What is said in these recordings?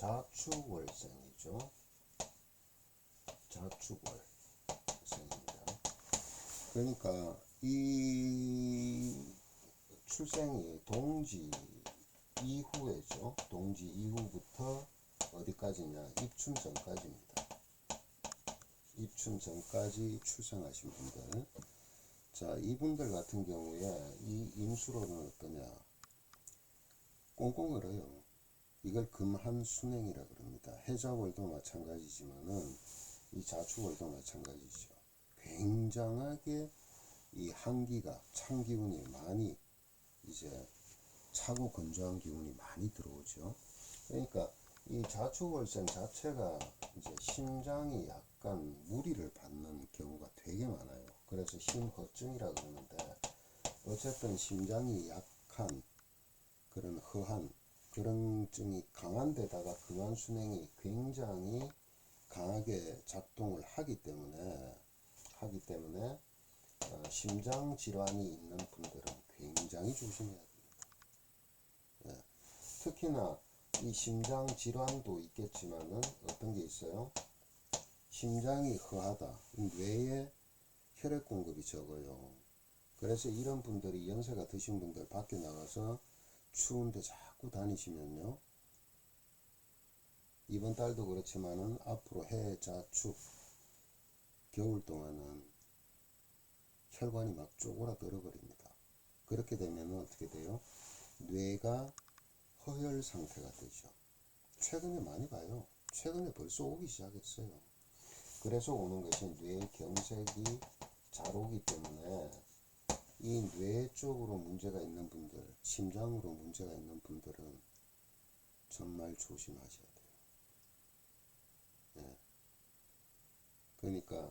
자축월생이죠. 자축월생입니다. 그러니까 이 출생이 동지 이후에죠. 동지 이후부터 어디까지냐? 입춘 전까지입니다. 입춘 전까지 출생하신 분들. 자, 이분들 같은 경우에 이 임수로는 어떠냐? 꽁꽁 얼어요. 이걸 금한 순행이라 그럽니다. 해자월도 마찬가지지만은 이 자축월도 마찬가지죠. 굉장하게 이 한기가 찬 기운이 많이 이제 차고 건조한 기운이 많이 들어오죠. 그러니까 이 자축월생 자체가 이제 심장이 약간 무리를 받는 경우가 되게 많아요. 그래서 심허증이라 그러는데 어쨌든 심장이 약한 그런 허한 그런 증이 강한 데다가 금한 순행이 굉장히 강하게 작동을 하기 때문에 하기 때문에 어, 심장 질환이 있는 분들은 굉장히 조심해야 됩니다. 예. 특히나 이 심장 질환도 있겠지만은 어떤 게 있어요? 심장이 허하다. 이 뇌에 혈액 공급이 적어요. 그래서 이런 분들이 연세가 드신 분들 밖에 나가서 추운데 자꾸 다니시면요. 이번 달도 그렇지만은 앞으로 해, 자, 축, 겨울 동안은 혈관이 막 쪼그라들어 버립니다. 그렇게 되면 어떻게 돼요? 뇌가 허혈 상태가 되죠. 최근에 많이 봐요. 최근에 벌써 오기 시작했어요. 그래서 오는 것이 뇌 경색이 잘 오기 때문에 이 뇌 쪽으로 문제가 있는 분들, 심장으로 문제가 있는 분들은 정말 조심하셔야 돼요. 예. 그러니까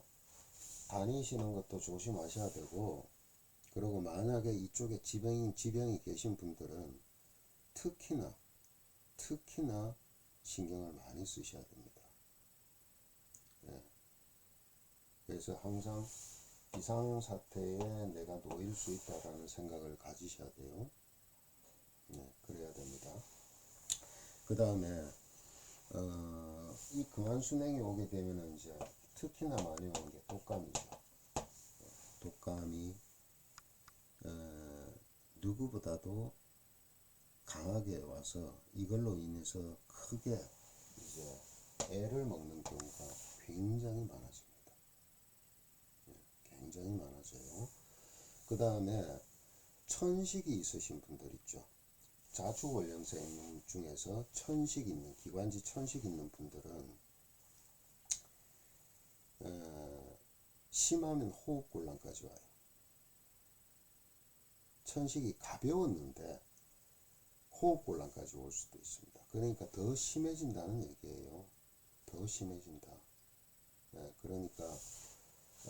다니시는 것도 조심하셔야 되고, 그리고 만약에 이쪽에 지병이, 지병이 계신 분들은 특히나, 특히나 신경을 많이 쓰셔야 됩니다. 예. 그래서 항상 비상사태에 내가 놓일 수 있다라는 생각을 가지셔야 돼요. 네, 그래야 됩니다. 그 다음에, 어, 이 금한순행이 오게 되면은 이제 특히나 많이 오는 게 독감이죠. 독감이, 어, 누구보다도 강하게 와서 이걸로 인해서 크게 이제 애를 먹는 경우가 굉장히 많아집니다. 굉장히 많아져요. 그 다음에 천식이 있으신 분들 있죠. 자축월령생 중에서 천식 있는 기관지 천식 있는 분들은 어, 심하면 호흡곤란까지 와요. 천식이 가벼웠는데 호흡곤란까지 올 수도 있습니다. 그러니까 더 심해진다는 얘기예요. 더 심해진다. 네, 그러니까 어,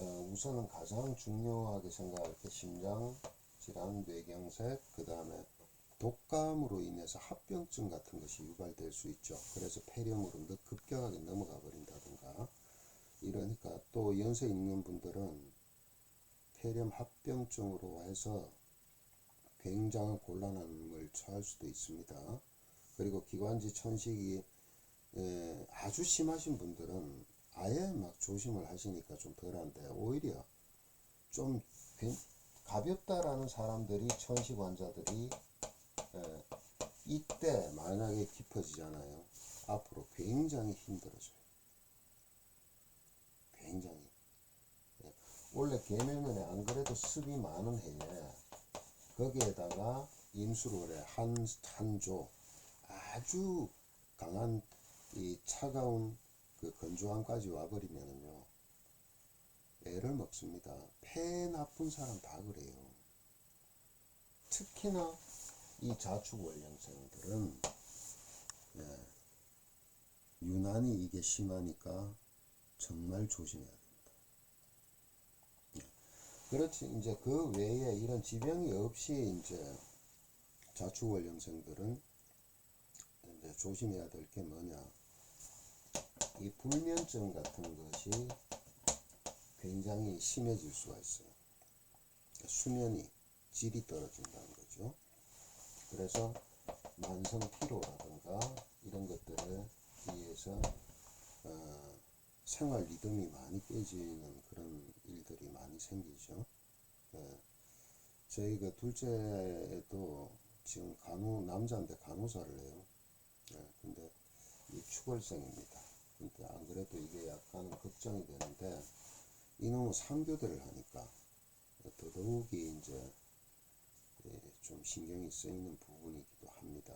우선은 가장 중요하게 생각할 게 심장 질환, 뇌경색, 그 다음에 독감으로 인해서 합병증 같은 것이 유발될 수 있죠. 그래서 폐렴으로 급격하게 넘어가 버린다든가 이러니까 또 연세 있는 분들은 폐렴 합병증으로 해서 굉장한 곤란함을 처할 수도 있습니다. 그리고 기관지 천식이 에, 아주 심하신 분들은 아예 막 조심을 하시니까 좀 덜한데 오히려 좀 괜- 가볍다라는 사람들이 천식 환자들이 에, 이때 만약에 깊어지잖아요. 앞으로 굉장히 힘들어져요. 굉장히. 예. 원래 계명년에 안 그래도 습이 많은 해에 거기에다가 임수로래 한, 한조 아주 강한 이 차가운 그 건조함까지 와버리면은요 애를 먹습니다. 폐 나쁜 사람 다 그래요. 특히나 이 자축 원령생들은 예, 유난히 이게 심하니까 정말 조심해야 됩니다. 예. 그렇지 이제 그 외에 이런 지병이 없이 이제 자축 원령생들은 이제 조심해야 될 게 뭐냐 이 불면증 같은 것이 굉장히 심해질 수가 있어요. 수면이 질이 떨어진다는 거죠. 그래서 만성 피로라든가 이런 것들에 의해서 어, 생활 리듬이 많이 깨지는 그런 일들이 많이 생기죠. 예. 저희 그 둘째도 지금 간호 남자인데 간호사를 해요. 예, 근데 이 추월생입니다. 근데 안 그래도 이게 약간 걱정이 되는데 이놈의 상교대를 하니까 더더욱이 이제 예, 좀 신경이 쓰이는 부분이기도 합니다.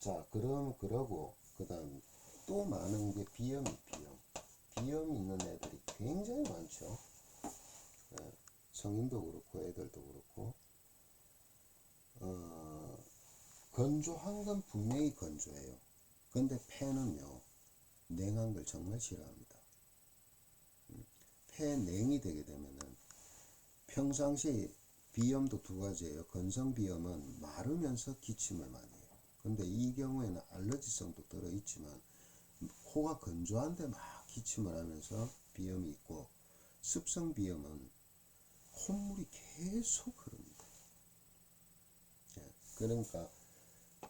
자, 그럼 그러고 그다음 또 많은 게 비염이 비염. 비염이 있는 애들이 굉장히 많죠. 예, 성인도 그렇고 애들도 그렇고 어, 건조한 건 분명히 건조해요. 근데 폐는요 냉한 걸 정말 싫어합니다. 음, 폐 냉이 되게 되면은 평상시 비염도 두 가지예요. 건성 비염은 마르면서 기침을 많이 해요. 근데 이 경우에는 알러지성도 들어 있지만 코가 건조한데 막 기침을 하면서 비염이 있고 습성 비염은 콧물이 계속 흐릅니다. 예, 그러니까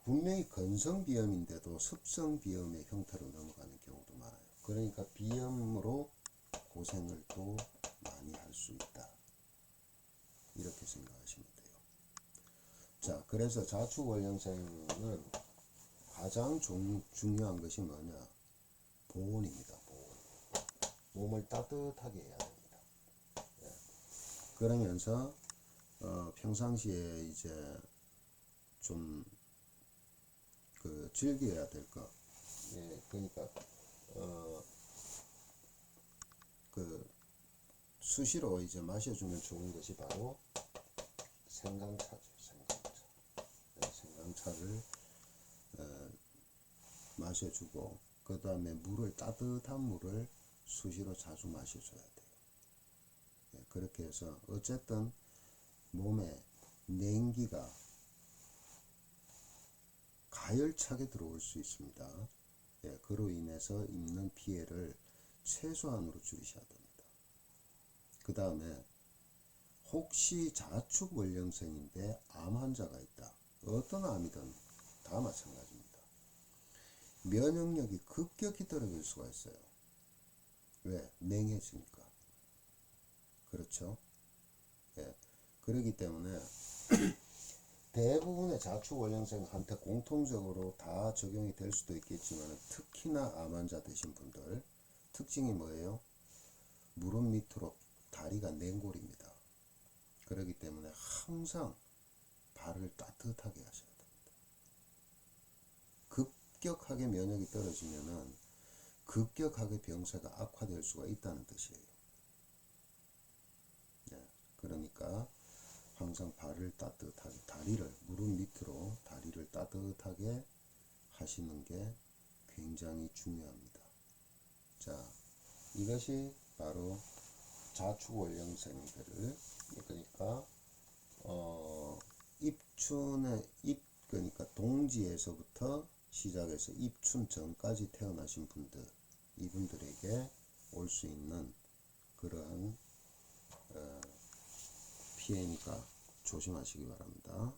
분명히 건성 비염인데도 습성 비염의 형태로 넘어가는 경우도 많아요. 그러니까 비염으로 고생을 또 많이 할 수 있다. 이렇게 생각하시면 돼요. 자, 그래서 자축월령생은 가장 중, 중요한 것이 뭐냐? 보온입니다. 보온. 몸을 따뜻하게 해야 됩니다. 예. 그러면서 어, 평상시에 이제 좀 그 즐겨야 될 것. 예, 그러니까 어, 그 수시로 이제 마셔주면 좋은 것이 바로 생강차죠. 생강차. 네, 생강차를 어, 마셔주고 그 다음에 물을 따뜻한 물을 수시로 자주 마셔줘야 돼요. 예, 그렇게 해서 어쨌든 몸에 냉기가 가열차게 들어올 수 있습니다. 예, 그로 인해서 입는 피해를 최소한으로 줄이셔야 됩니다. 그 다음에 혹시 자축 월령생인데 암 환자가 있다. 어떤 암이든 다 마찬가지입니다. 면역력이 급격히 떨어질 수가 있어요. 왜? 냉해지니까. 그렇죠? 예. 그러기 때문에 대부분의 자축월령생한테 공통적으로 다 적용이 될 수도 있겠지만 특히나 암 환자 되신 분들 특징이 뭐예요? 무릎 밑으로 다리가 냉골입니다. 그렇기 때문에 항상 발을 따뜻하게 하셔야 됩니다. 급격하게 면역이 떨어지면은 급격하게 병세가 악화될 수가 있다는 뜻이에요. 네, 그러니까 항상 발을 따뜻하게 다리를 무릎 밑으로 다리를 따뜻하게 하시는 게 굉장히 중요합니다. 자, 이것이 바로 자축월령생들을 그러니까 어, 입춘의 입 그러니까 동지에서부터 시작해서 입춘 전까지 태어나신 분들 이분들에게 올 수 있는 그러한 어, 피해니까 조심하시기 바랍니다.